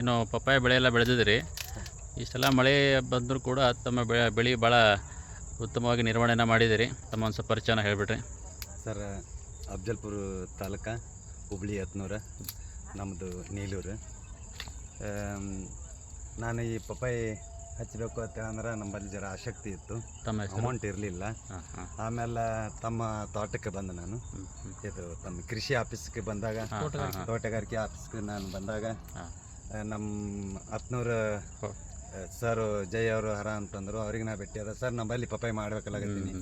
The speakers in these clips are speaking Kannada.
ಇನ್ನು ಪಪ್ಪಾಯ ಬೆಳೆ ಎಲ್ಲ ಬೆಳೆದಿದ್ರಿ ಇಷ್ಟೆಲ್ಲ ಮಳೆ ಬಂದರೂ ಕೂಡ ತಮ್ಮ ಬೆಳೆ ಬೆಳೆ ಭಾಳ ಉತ್ತಮವಾಗಿ ನಿರ್ವಹಣೆನ ಮಾಡಿದಿರಿ ತಮ್ಮ ಒಂದು ಸ್ವಲ್ಪ ಪರಿಚಯನ ಹೇಳಿಬಿಟ್ರಿ ಸರ್ ಅಫ್ಜಲ್ಪುರ ತಾಲೂಕ ಹುಬ್ಳಿ ಹತ್ನೂರ ನಮ್ಮದು ನೀಲೂರು. ನಾನು ಈ ಪಪ್ಪಾಯಿ ಹಚ್ಚಬೇಕು ಅಂತ ಅಂದ್ರೆ ನಮ್ಮಲ್ಲಿ ಜರ ಆಸಕ್ತಿ ಇತ್ತು. ತಮ್ಮ ಅಮೌಂಟ್ ಇರಲಿಲ್ಲ. ಆಮೇಲೆ ತಮ್ಮ ತೋಟಕ್ಕೆ ಬಂದೆ ನಾನು. ಇದು ತಮ್ಮ ಕೃಷಿ ಆಫೀಸ್ಗೆ ಬಂದಾಗ ತೋಟಗಾರಿಕೆ ಆಫೀಸ್ಗೆ ನಾನು ಬಂದಾಗ ನಮ್ಮ ಹತ್ನೂರ ಹೋ. ಸರ್ ಜಯ ಅವರು ಹರ ಅಂತಂದ್ರು. ಅವ್ರಿಗೆ ನಾ ಭೇಟಿ ಅದ ಸರ್ ನಮ್ಮಲ್ಲಿ ಪಪ್ಪಾಯಿ ಮಾಡ್ಬೇಕಲ್ಲಾಗತ್ತೀನಿ.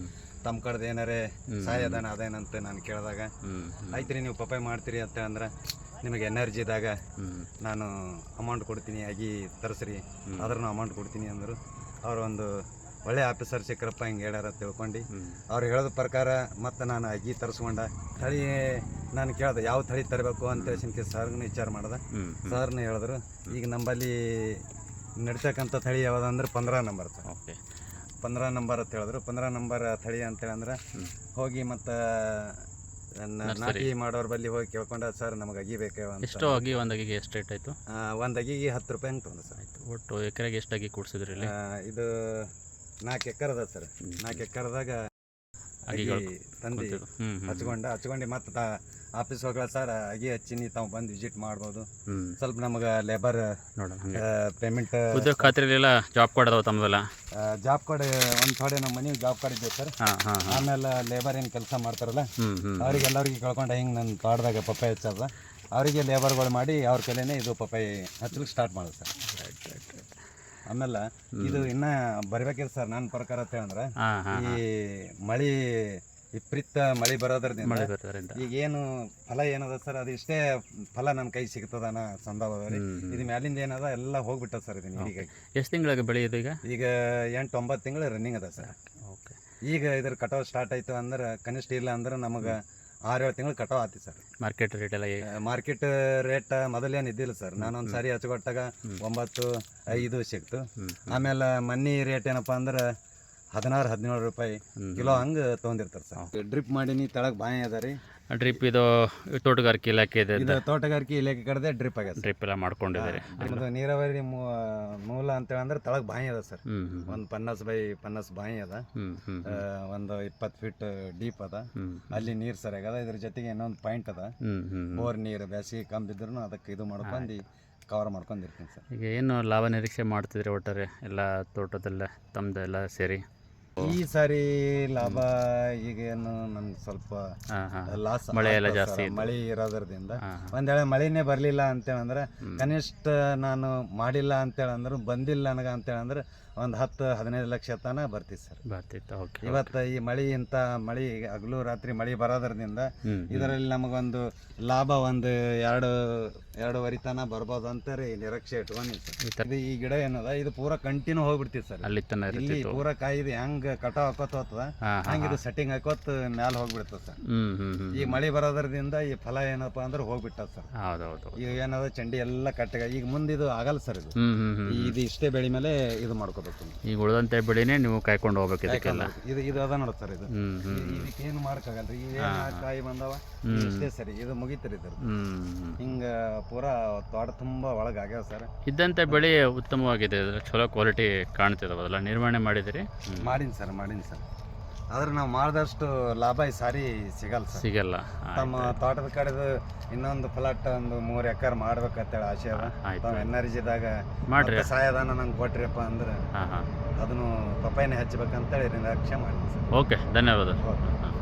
ತಮ್ಮ ಕಡ್ದು ಏನಾರೇ. ಸಹಾಯ ಅದಾನ ಅದೇನಂತ ನಾನು ಕೇಳಿದಾಗ. ಹ್ಞೂ ಹ್ಞೂ ಆಯ್ತು ರೀ ನೀವು ಪಪ್ಪಾಯಿ ಮಾಡ್ತೀರಿ ಅಂತ ಅಂದ್ರೆ ನಿಮಗೆ ಎನರ್ಜಿ ಇದ್ದಾಗ ನಾನು ಅಮೌಂಟ್ ಕೊಡ್ತೀನಿ ಆಗಿ ತರಿಸ್ರಿ. ಅದ್ರೂ ಅಮೌಂಟ್ ಕೊಡ್ತೀನಿ ಅಂದರು. ಅವರೊಂದು ಒಂದು ಒಳ್ಳೆ ಆಫೀಸರ್ ಸಿಕ್ಕರಪ್ಪ ಹಿಂಗೆ ಹೇಳ್ಯಾರ ಅಂತ ತಿಳ್ಕೊಂಡು. ಅವ್ರು ಹೇಳೋದ ಪ್ರಕಾರ ಮತ್ತೆ ನಾನು ಅಗಿ ತರಿಸ್ಕೊಂಡ. ತಳಿ ನಾನು ಕೇಳ್ದೆ ಯಾವ ತಳಿ ತರಬೇಕು ಅಂತ ಹೇಳಿ ಸರ್ನ ವಿಚಾರ ಮಾಡ್ದೆ. ಸರ್ನ ಹೇಳಿದ್ರು. ಈಗ ನಂಬಲ್ಲಿ ನಡಿತಕ್ಕಂಥ ತಳಿ ಯಾವ್ದಂದ್ರೆ ಪಂದ್ರ ನಂಬರ್ ಸರ್. ಓಕೆ. ಪಂದ್ರ ನಂಬರ್ ಅಂತ ಹೇಳಿದ್ರು. ಪಂದ್ರ ನಂಬರ್ ತಳಿ ಅಂತೇಳಿ ಅಂದ್ರೆ ಹೋಗಿ ಮತ್ತು. ನಾಟಿ ಮಾಡೋರ ಬಲ್ಲಿ ಹೋಗಿ ಕೇಳ್ಕೊಂಡ ಸರ್ ನಮಗೆ ಅಗಿ ಬೇಕು ಅಂತ. ಎಷ್ಟು ಅಗಿ ಒಂದು ಅಗಿಗೆ ಎಷ್ಟು ರೇಟ್ ಆಯಿತು? ಒಂದು ಅಗಿಗೆ ಹತ್ತು ರೂಪಾಯಿ ಹಂಗೆ ತೊಗೊಂಡು ಸರ್. ಆಯಿತು ಒಟ್ಟು ಎಕರೆಗೆ ಎಷ್ಟು ಅಗಿ ಕೂಡಿಸಿದ್ರಿ ಇಲ್ಲಿ? ಇದು ನಾಲ್ಕು ಎಕರೆ ಅದ ಸರ್. ನಾಲ್ಕು ಎಕರೆದಾಗ ತಂದು ಹಚ್ಕೊಂಡ ಹಚ್ಕೊಂಡು ಮತ್ತೆ ಆಫೀಸ್ ಹೋಗ್ಲ ಸರ್ ಅಗಿ ಹಚ್ಚಿನಿ ತಾವು ಬಂದು ವಿಸಿಟ್ ಮಾಡ್ಬೋದು. ಸ್ವಲ್ಪ ನಮಗೆ ಲೇಬರ್ ಪೇಮೆಂಟ್ ಉದ್ಯೋಗ ಖಾತ್ರಿಲೆಲ್ಲ ಜಾಬ್ ಕಾರ್ಡ್ ಅದಾವ ತಮ್ಮದೆಲ್ಲ ಜಾಬ್ ಕಾರ್ಡ್ ಒಂದು ಥೋಡೆ ನಮ್ಮ ಮನೆಗೆ ಜಾಬ್ ಕಾರ್ಡ್ ಇದ್ದೇವೆ ಸರ್. ಆಮೇಲೆ ಲೇಬರ್ ಏನು ಕೆಲಸ ಮಾಡ್ತಾರಲ್ಲ ಅವ್ರಿಗೆಲ್ಲರಿಗೆ ಕಳ್ಕೊಂಡ ಅವ್ರಿಗೆ ಎಲ್ಲರಿಗೆ ಕೇಳ್ಕೊಂಡು ಹಿಂಗೆ ನನ್ನ ಕಾರ್ಡ್ದಾಗ ಪಪ್ಪಾಯಿ ಹಚ್ಚದ. ಅವರಿಗೆ ಲೇಬರ್ಗಳು ಮಾಡಿ ಅವ್ರ ಕೈಲೇನೆ ಇದು ಪಪ್ಪಾಯಿ ಹಚ್ಚಲಿಕ್ಕೆ ಸ್ಟಾರ್ಟ್ ಮಾಡೋದು ಸರ್. ಆಮೇಲೆ ಇದು ಇನ್ನ ಬರ್ಬೇಕಿಲ್ಲ ಸರ್ ನನ್ನ ಪ್ರಕಾರ ಅಂತ ಹೇಳಿದ್ರೆ. ಈ ಮಳಿ ವಿಪರೀತ ಮಳಿ ಬರೋದ್ರಿಂದ. ಈಗ ಏನು ಫಲ ಏನದ ಸರ್? ಅದು ಇಷ್ಟೇ ಫಲ ನನ್ನ ಕೈ ಸಿಗ್ತದ ಸಂಭವ ಅದ ರೀ ಹ್ಮ್, ಹ್ಮ್. ಇದು ಮ್ಯಾಲಿಂದ ಏನದ? ಎಲ್ಲ ಹೋಗ್ಬಿಟ್ಟ ಸರ್ ಇದನ್ನ ಈಗ ಎಷ್ಟು ತಿಂಗಳ ಬೆಳೆಯೋದು ಈಗ? ಈಗ ಎಂಟು ಒಂಬತ್ತು ತಿಂಗಳು ರನ್ನಿಂಗ್ ಅದ ಸರ್. ಓಕೆ. ಈಗ ಇದ್ರ ಕಟಾವ್ ಸ್ಟಾರ್ಟ್ ಆಯ್ತು ಅಂದ್ರೆ ಕನಿಷ್ಠ ಇಲ್ಲ ಅಂದ್ರೆ ನಮಗೆ ಆರು ಏಳು ತಿಂಗಳು ಕಟಾವ್ ಆತಿ ಸರ್ ಮಾರ್ಕೆಟ್ ರೇಟ್ ಎಲ್ಲ? ಮಾರ್ಕೆಟ್ ರೇಟ್ ಮೊದಲೇನು ಇದ್ದಿಲ್ಲ ಸರ್ ನಾನೊಂದು ಸಾರಿ ಹಚ್ಕೊಟ್ಟಾಗ ಒಂಬತ್ತು ಐದು ಸಿಕ್ತು. ಆಮೇಲೆ ಮನ್ನಿ ರೇಟ್ ಏನಪ್ಪ ಅಂದ್ರೆ ಹದಿನಾರು ಹದಿನೇಳು ರೂಪಾಯಿ. ಕಿಲೋ ಹಂಗೆ ತೊಗೊಂಡಿರ್ತಾರೆ ಸರ್. ಡ್ರಿಪ್ ಮಾಡೀನಿ ತಳಗೆ ಬಾಯಿ ಅದ ರೀ. ಡ್ರಿಪ್ ಇದು ತೋಟಗಾರಿಕೆ ಇಲಾಖೆ ಇದೆ ಇದು ತೋಟಗಾರಿಕೆ ಇಲಾಖೆ ಕಡೆದೆ ಡ್ರಿಪ್ ಆಗ್ಯದ ಡ್ರಿಪ್ ಎಲ್ಲ ಮಾಡ್ಕೊಂಡಿದ್ದಾರೆ. ಇದು ನೀರಾವರಿ ಮೂ- ಮೂಲ ಅಂತೇಳಿ ಅಂದ್ರೆ ತಳಗ್ ಬಾಯಿ ಅದ ಸರ್. ಒಂದು ಪನ್ನಾಸ್ ಬೈ ಪನ್ನಾಸ್ ಬಾಯಿ ಅದ. ಒಂದು ಇಪ್ಪತ್ತು ಫೀಟ್ ಡೀಪ್ ಅದ. ಅಲ್ಲಿ ನೀರು ಸರಿಯಾಗದ ಇದ್ರ ಜೊತೆಗೆ ಇನ್ನೊಂದು ಪಾಯಿಂಟ್ ಅದ. ಮೋರ್ ನೀರು ಬೋರ್ ನೀರು ಬೇಸಿಗೆ ಕಂಬಿದ್ರು ಅದಕ್ಕೆ ಇದು ಮಾಡ್ಕೊಂಡು ಕವರ್ ಮಾಡ್ಕೊಂಡಿರ್ತೀನಿ ಸರ್. ಈಗ ಏನು ಲಾಭ ನಿರೀಕ್ಷೆ ಮಾಡ್ತಿದ್ರಿ ಒಟ್ಟಾರೆ ಎಲ್ಲ ತೋಟದಲ್ಲ ತಮ್ಮದೆಲ್ಲ ಸೇರಿ? ಈ ಸಾರಿ ಲಾಭ ಈಗೇನು ನಮ್ಗೆ ಸ್ವಲ್ಪ ಲಾಸ್ ಮಳೆ ಎಲ್ಲ ಜಾಸ್ತಿ. ಮಳೆ ಇರೋದ್ರದಿಂದ ಒಂದೇಳೆ ಮಳೆನೇ ಬರಲಿಲ್ಲ ಅಂತೇಳಂದ್ರೆ ಕನಿಷ್ಠ ನಾನು ಮಾಡಿಲ್ಲ ಅಂತೇಳಂದ್ರೆ ಬಂದಿಲ್ಲ ನನಗೆ ಅಂತೇಳಂದ್ರೆ ಒಂದು ಹತ್ತು ಹದಿನೈದು ಲಕ್ಷ ತನ ಬರ್ತಿತ್ತು ಸರ್. ಬರ್ತಿತ್ತು ಓಕೆ ಇವತ್ತು ಈ ಮಳಿ ಇಂಥ ಮಳೆ ಹಗಲು ರಾತ್ರಿ ಮಳಿ ಬರೋದ್ರಿಂದ ಇದರಲ್ಲಿ ನಮಗೊಂದು ಲಾಭ ಒಂದು ಎರಡು ಎರಡೂವರೆ ತನ ಬರ್ಬೋದು ಅಂತ ರೀ ನಿರೀಕ್ಷೆ ಇಟ್ಕೊಂಡಿದ್ದು ಸರ್. ಇದು ಈ ಗಿಡ ಏನದ ಇದು ಪೂರ ಕಂಟಿನ್ಯೂ ಹೋಗ್ಬಿಡ್ತೀವಿ ಸರ್. ಅಲ್ಲಿ ತನ ಇಲ್ಲಿ ಪೂರ ಕಾಯಿದು ಹೆಂಗ್ ಕಟಾವ್ ಹಾಕೋತ ಹೋಗ್ತದ ಹಂಗೆ ಇದು ಸೆಟ್ಟಿಂಗ್ ಹಾಕೋತ್ ಮ್ಯಾಲ ಹೋಗ್ಬಿಡ್ತದ ಸರ್. ಈ ಮಳಿ ಬರೋದ್ರಿಂದ ಈ ಫಲ ಏನಪ್ಪಾ ಅಂದ್ರೆ ಹೋಗ್ಬಿಟ್ಟದ ಸರ್. ಹೌದೌದು. ಈಗ ಏನದ ಚಂಡಿ ಎಲ್ಲ ಕಟ್ಟಗ ಈಗ ಮುಂದೆ ಇದು ಆಗಲ್ಲ ಸರ್ ಇದು. ಇದು ಇಷ್ಟೇ ಬೆಳಿ ಮೇಲೆ ಇದು ಮಾಡ್ಕೋಬೇಕು. ಈಗ ಉಳಿದಂತೆ ಬೆಳೆನೇ ನೀವು ಕಾಯ್ಕೊಂಡು ಹೋಗ್ಬೇಕು. ಇದಕ್ಕೆಲ್ಲ ಇದು ಇದು ಅದ ನೋಡ್ತಾರೆ ಇದು. ಇದಕ್ಕೆ ಏನು ಮಾಡಕ್ಕಾಗಲ್ರಿ ಇವೇನು ಕಾಯಿ ಬಂದವ. ಇಷ್ಟೇ ಸರಿ. ಇದು ಮುಗಿತರಿ ಇದ್ರ ಹಿಂಗ ಪೂರಾ ತೋಟ ತುಂಬಾ ಒಳಗ್ ಆಗ್ಯಾವ ಸರ್. ಇದ್ದಂತೆ ಬೆಳೆ ಉತ್ತಮವಾಗಿದೆ. ಚಲೋ ಕ್ವಾಲಿಟಿ ಕಾಣ್ತಿದಾವಲ್ಲ. ನಿರ್ವಹಣೆ ಮಾಡಿದಿರಿ. ಮಾಡೀನಿ ಸರ್ ಮಾಡೀನಿ ಸರ್. ಆದ್ರೆ ನಾವು ಮಾಡಿದಷ್ಟು ಲಾಭ ಈ ಸಾರಿ ಸಿಗಲ್ಲ ಸರ್. ಸಿಗಲ್ಲ. ತಮ್ಮ ತೋಟದ ಕಡೆದು ಇನ್ನೊಂದು ಫ್ಲಾಟ್ ಒಂದು ಮೂರು ಎಕರೆ ಮಾಡ್ಬೇಕಂತೇಳಿ ಆಸೆ ಅದ. ಆಯ್ತು ತಾವು ಎನರ್ಜಿದಾಗ ಮಾಡ್ರಿ. ಮತ್ತೆ ಸಹಾಯಧನ ನಂಗೆ ಕೊಟ್ರಿಯಪ್ಪ ಅಂದ್ರೆ ಹಾಂ ಹಾಂ. ಅದನ್ನು ಪಪ್ಪಾಯಿನ ಹಚ್ಬೇಕಂತೇಳಿ ನಿರೀಕ್ಷೆ ಮಾಡೀನಿ ಸರ್. ಓಕೆ ಧನ್ಯವಾದ ಓಕೆ. ಹಾಂ.